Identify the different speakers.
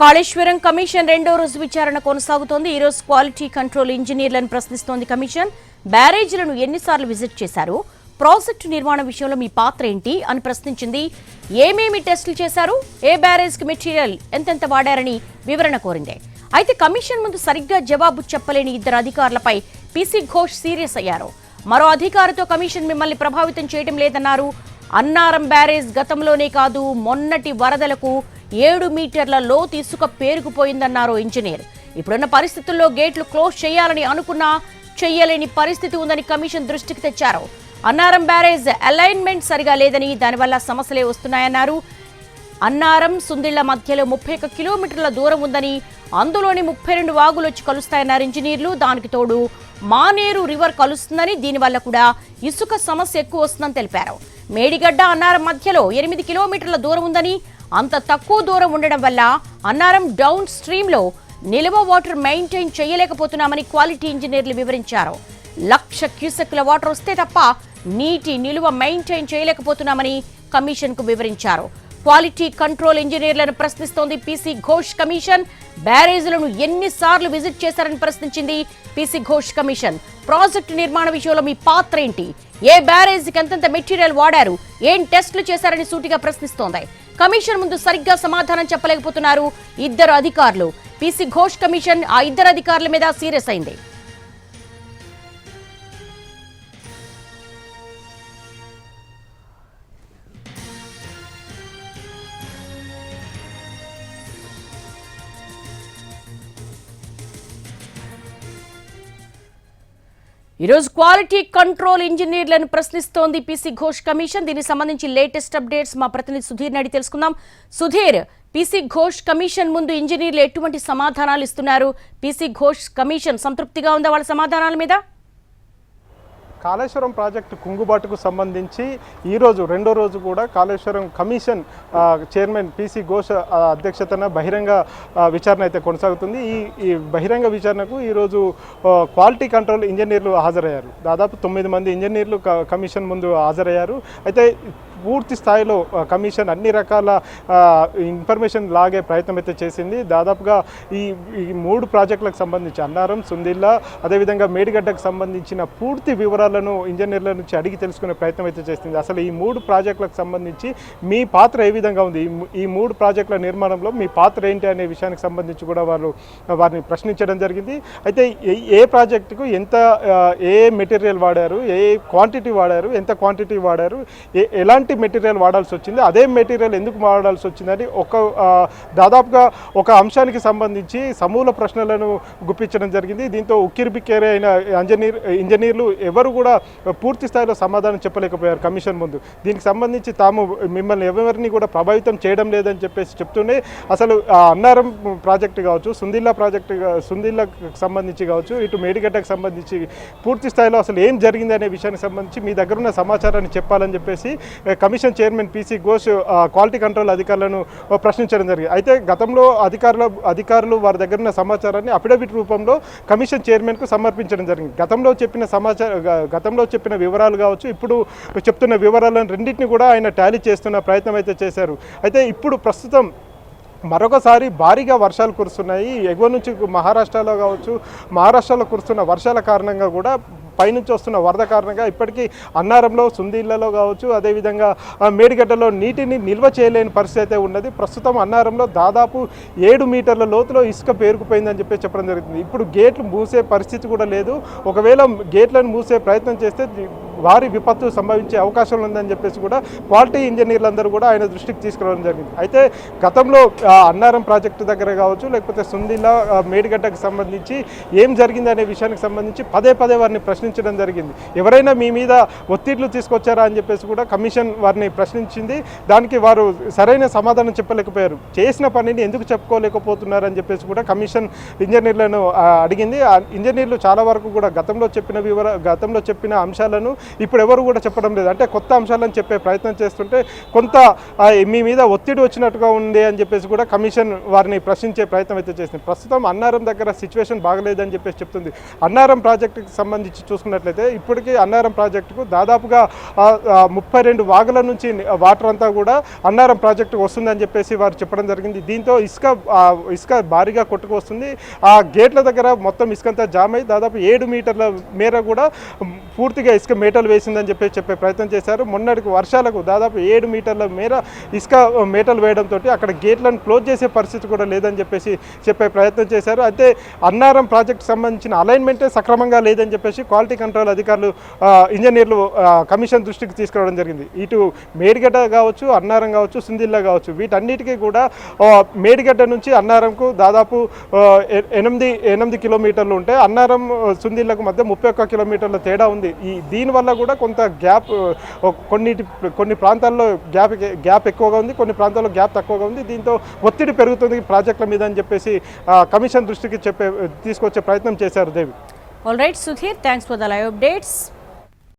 Speaker 1: Kaleshwaram commission రెండో రోజు విచారణ కొనసాగుతోంది. ఈ రోజు క్వాలిటీ కంట్రోల్ ఇంజనీర్లను ప్రశ్నిస్తోంది కమిషన్. బ్యారేజీలను ఎన్నిసార్లు విజిట్ చేశారు? ప్రాజెక్టు నిర్మాణం విషయంలో మీ పాత్ర ఏంటి అని ప్రశ్నించింది. ఏమేమి టెస్టులు చేశారు? ఏ బ్యారేజ్కి మెటీరియల్ ఎంతెంత వాడారని వివరణ కోరింది. అయితే కమిషన్ ముందు సరిగ్గా జవాబు చెప్పలేని ఇద్దరు అధికారులపై పీసీ ఘోష్ సీరియస్ అయ్యారు. మరో అధికారితో కమిషన్ మిమ్మల్ని ప్రభావితం చేయడం లేదన్నారు. అన్నారం బ్యారేజ్ గతంలోనే కాదు మొన్నటి వరదలకు ఏడు మీటర్ల లోతు ఇసుక పేరుకుపోయిందన్నారు ఇంజనీర్. ఇప్పుడున్న పరిస్థితుల్లో గేట్లు క్లోజ్ చేయాలని అనుకున్నా చెయ్యలేని పరిస్థితి ఉందని కమిషన్ దృష్టికి తెచ్చారు. అన్నారం బ్యారేజ్ అలైన్మెంట్ సరిగా లేదని దానివల్ల సమస్యలే వస్తున్నాయన్నారు. అన్నారం సుందిళ్ళ మధ్యలో ముప్పై ఒక్క కిలోమీటర్ల దూరం ఉందని అందులోని ముప్పై రెండు వాగులు వచ్చి కలుస్తాయన్నారు ఇంజనీర్లు. దానికి తోడు మానేరు రివర్ కలుస్తుందని దీనివల్ల కూడా ఇసుక సమస్య ఎక్కువ వస్తుందని తెలిపారు. మేడిగడ్డ అన్నారం మధ్యలో ఎనిమిది కిలోమీటర్ల దూరం ఉందని అంత తక్కువ దూరం ఉండడం వల్ల అన్నారం డౌన్ స్ట్రీమ్లో నిల్వ వాటర్ మెయింటైన్ చేయలేకపోతున్నామని క్వాలిటీ ఇంజనీర్లు వివరించారు. లక్ష క్యూసెక్ల వాటర్ వస్తే తప్ప నీటి నిలువ మెయింటైన్ చేయలేకపోతున్నామని కమిషన్కు వివరించారు. క్వాలిటీ కంట్రోల్ ఇంజనీర్లను ప్రశ్నిస్తోంది పీసీ ఘోష్ కమిషన్. బ్యారేజ్లను ఎన్నిసార్లు విజిట్ చేశారని ప్రశ్నించింది పీసీ ఘోష్ కమిషన్. ప్రాజెక్టు నిర్మాణ విషయంలో మీ పాత్ర ఏంటి? ఏ బ్యారేజ్కి ఎంతెంత మెటీరియల్ వాడారు? ఏం టెస్టులు చేశారని సూటిగా ప్రశ్నిస్తోంది. కమిషన్ ముందు సరిగ్గా సమాధానం చెప్పలేకపోతున్నారు ఇద్దరు అధికారులు. పీసీ ఘోష్ కమిషన్ ఆ ఇద్దరు అధికారుల మీద సీరియస్ అయింది. ఈరోజు క్వాలిటీ కంట్రోల్ ఇంజనీర్లను ప్రశ్నిస్తోంది పీసీ ఘోష్ కమిషన్. దీనికి సంబంధించి లేటెస్ట్ అప్డేట్స్ మా ప్రతినిధి సుధీర్ నడి తెలుసుకుందాం. సుధీర్ పీసీ ఘోష్ కమిషన్ ముందు ఇంజనీర్లు ఎటువంటి సమాధానాలు ఇస్తున్నారు? పీసీ ఘోష్ కమిషన్ సంతృప్తిగా ఉందా వాళ్ళ సమాధానాల మీద?
Speaker 2: కాళేశ్వరం ప్రాజెక్టు కుంగుబాటుకు సంబంధించి ఈరోజు రెండో రోజు కూడా Kaleshwaram commission chairman P C అధ్యక్షతన బహిరంగ విచారణ అయితే కొనసాగుతుంది. ఈ ఈ బహిరంగ విచారణకు ఈరోజు క్వాలిటీ కంట్రోల్ ఇంజనీర్లు హాజరయ్యారు. దాదాపు తొమ్మిది మంది ఇంజనీర్లు కమిషన్ ముందు హాజరయ్యారు. అయితే పూర్తి స్థాయిలో కమిషన్ అన్ని రకాల ఇన్ఫర్మేషన్ లాగే ప్రయత్నం అయితే చేసింది. దాదాపుగా ఈ ఈ మూడు ప్రాజెక్టులకు సంబంధించి అన్నారం సుందిల్లా అదేవిధంగా మేడిగడ్డకు సంబంధించిన పూర్తి వివరాలను ఇంజనీర్ల నుంచి అడిగి తెలుసుకునే ప్రయత్నం అయితే చేసింది. అసలు ఈ మూడు ప్రాజెక్టులకు సంబంధించి మీ పాత్ర ఏ విధంగా ఉంది? ఈ మూడు ప్రాజెక్టుల నిర్మాణంలో మీ పాత్ర ఏంటి అనే విషయానికి సంబంధించి కూడా వాళ్ళు వారిని ప్రశ్నించడం జరిగింది. అయితే ఏ- ప్రాజెక్టుకు ఎంత ఏ మెటీరియల్ వాడారు? ఏ క్వాంటిటీ వాడారు? ఎంత క్వాంటిటీ వాడారు? ఏ- ఎలాంటి మెటీరియల్ వాడాల్సి వచ్చింది అదే మెటీరియల్ ఎందుకు వాడాల్సి వచ్చిందని ఒక దాదాపుగా ఒక అంశానికి సంబంధించి సమూల ప్రశ్నలను గుప్పించడం జరిగింది. దీంతో ఉక్కిరిబిక్కిరి అయిన ఇంజనీర్ ఇంజనీర్లు ఎవరు కూడా పూర్తి స్థాయిలో సమాధానం చెప్పలేకపోయారు కమిషన్ ముందు. దీనికి సంబంధించి తాము మిమ్మల్ని ఎవరిని కూడా ప్రభావితం చేయడం లేదని చెప్పేసి చెప్తూనే అసలు ఆ అన్నారం ప్రాజెక్టు కావచ్చు సుందిల్లా ప్రాజెక్టు సుందిల్లాకు సంబంధించి కావచ్చు ఇటు మేడిగడ్డకు సంబంధించి పూర్తి స్థాయిలో అసలు ఏం జరిగింది అనే విషయానికి సంబంధించి మీ దగ్గర ఉన్న సమాచారాన్ని చెప్పాలని చెప్పేసి commission chairman PC Ghosh quality control అధికారులను ప్రశ్నించడం జరిగింది. అయితే గతంలో అధికారుల అధికారులు వారి దగ్గర ఉన్న సమాచారాన్ని అఫిడవిట్ రూపంలో కమిషన్ చైర్మన్కు సమర్పించడం జరిగింది. గతంలో చెప్పిన సమాచార గతంలో చెప్పిన వివరాలు కావచ్చు ఇప్పుడు చెప్తున్న వివరాలను రెండింటిని కూడా ఆయన టాలీ చేస్తున్న ప్రయత్నం అయితే చేశారు. అయితే ఇప్పుడు ప్రస్తుతం మరొకసారి భారీగా వర్షాలు కురుస్తున్నాయి. ఎగువ నుంచి మహారాష్ట్రలో కావచ్చు మహారాష్ట్రలో కురుస్తున్న వర్షాల కారణంగా కూడా పైనుంచి వస్తున్న వరద కారణంగా ఇప్పటికీ అన్నారంలో సుందీళ్ళలో కావచ్చు అదేవిధంగా ఆ, మేడిగడ్డలో నీటిని నిల్వ చేయలేని పరిస్థితి అయితే ఉన్నది. ప్రస్తుతం అన్నారంలో దాదాపు ఏడు మీటర్ల లోతులో ఇసుక పేరుకుపోయిందని చెప్పి చెప్పడం జరుగుతుంది. ఇప్పుడు గేట్లు మూసే పరిస్థితి కూడా లేదు. ఒకవేళ గేట్లను మూసే ప్రయత్నం చేస్తే భారీ విపత్తు సంభవించే అవకాశం ఉందని చెప్పేసి కూడా క్వాలిటీ ఇంజనీర్లందరూ కూడా ఆయన దృష్టికి తీసుకురావడం జరిగింది. అయితే గతంలో అన్నారం ప్రాజెక్టు దగ్గర కావచ్చు లేకపోతే సుందిలా మేడిగడ్డకు సంబంధించి ఏం జరిగింది అనే విషయానికి సంబంధించి పదే పదే వారిని ప్రశ్నించడం జరిగింది. ఎవరైనా మీ మీద ఒత్తిళ్ళు తీసుకొచ్చారా అని చెప్పేసి కూడా కమిషన్ వారిని ప్రశ్నించింది. దానికి వారు సరైన సమాధానం చెప్పలేకపోయారు. చేసిన పనిని ఎందుకు చెప్పుకోలేకపోతున్నారు అని చెప్పేసి కూడా కమిషన్ ఇంజనీర్లను అడిగింది. ఆ ఇంజనీర్లు చాలా వరకు కూడా గతంలో చెప్పిన వివర గతంలో చెప్పిన అంశాలను ఇప్పుడు ఎవరు కూడా చెప్పడం లేదు. అంటే కొత్త అంశాలను చెప్పే ప్రయత్నం చేస్తుంటే కొంత మీ మీద ఒత్తిడి వచ్చినట్టుగా ఉంది అని చెప్పేసి కూడా కమిషన్ వారిని ప్రశ్నించే ప్రయత్నం అయితే చేసింది. ప్రస్తుతం అన్నారం దగ్గర సిచ్యువేషన్ బాగలేదని చెప్పేసి చెప్తుంది. అన్నారం ప్రాజెక్టుకి సంబంధించి చూసుకున్నట్లయితే ఇప్పటికీ అన్నారం ప్రాజెక్టుకు దాదాపుగా ముప్పై రెండు వాగుల నుంచి వాటర్ అంతా కూడా అన్నారం ప్రాజెక్టుకు వస్తుందని చెప్పేసి వారు చెప్పడం జరిగింది. దీంతో ఇసుక ఇసుక భారీగా కొట్టుకు వస్తుంది. ఆ గేట్ల దగ్గర మొత్తం ఇసుక అంతా జామ్ అయి దాదాపు ఏడు మీటర్ల మేర కూడా పూర్తిగా ఇసుక మేటలు వేసిందని చెప్పి చెప్పే ప్రయత్నం చేశారు. మొన్నటికి వర్షాలకు దాదాపు ఏడు మీటర్ల మేర ఇసుక మేటలు వేయడంతో అక్కడ గేట్లను క్లోజ్ చేసే పరిస్థితి కూడా లేదని చెప్పేసి చెప్పే ప్రయత్నం చేశారు. అయితే అన్నారం ప్రాజెక్ట్ సంబంధించిన అలైన్మెంటే సక్రమంగా లేదని చెప్పేసి క్వాలిటీ కంట్రోల్ అధికారులు ఇంజనీర్లు కమిషన్ దృష్టికి తీసుకురావడం జరిగింది. ఇటు మేడిగడ్డ కావచ్చు అన్నారం కావచ్చు సుందిల్లా కావచ్చు వీటన్నిటికీ కూడా మేడిగడ్డ నుంచి అన్నారంకు దాదాపు ఎనిమిది ఎనిమిది కిలోమీటర్లు ఉంటే అన్నారం సుందిల్లకు మధ్య ముప్పై ఒక్క కిలోమీటర్ల తేడా ఉంది. ఈ దీనివల్ల కూడా కొంత గ్యాప్ కొన్నిటి కొన్ని ప్రాంతాల్లో గ్యాప్ గ్యాప్ ఎక్కువగా ఉంది కొన్ని ప్రాంతాల్లో గ్యాప్ తక్కువగా ఉంది. దీంతో ఒత్తిడి పెరుగుతుంది ప్రాజెక్టుల మీద అని చెప్పేసి కమిషన్ దృష్టికి చెప్పే తీసుకొచ్చే ప్రయత్నం చేశారు Devi.
Speaker 1: All right Sudheer thanks for the live updates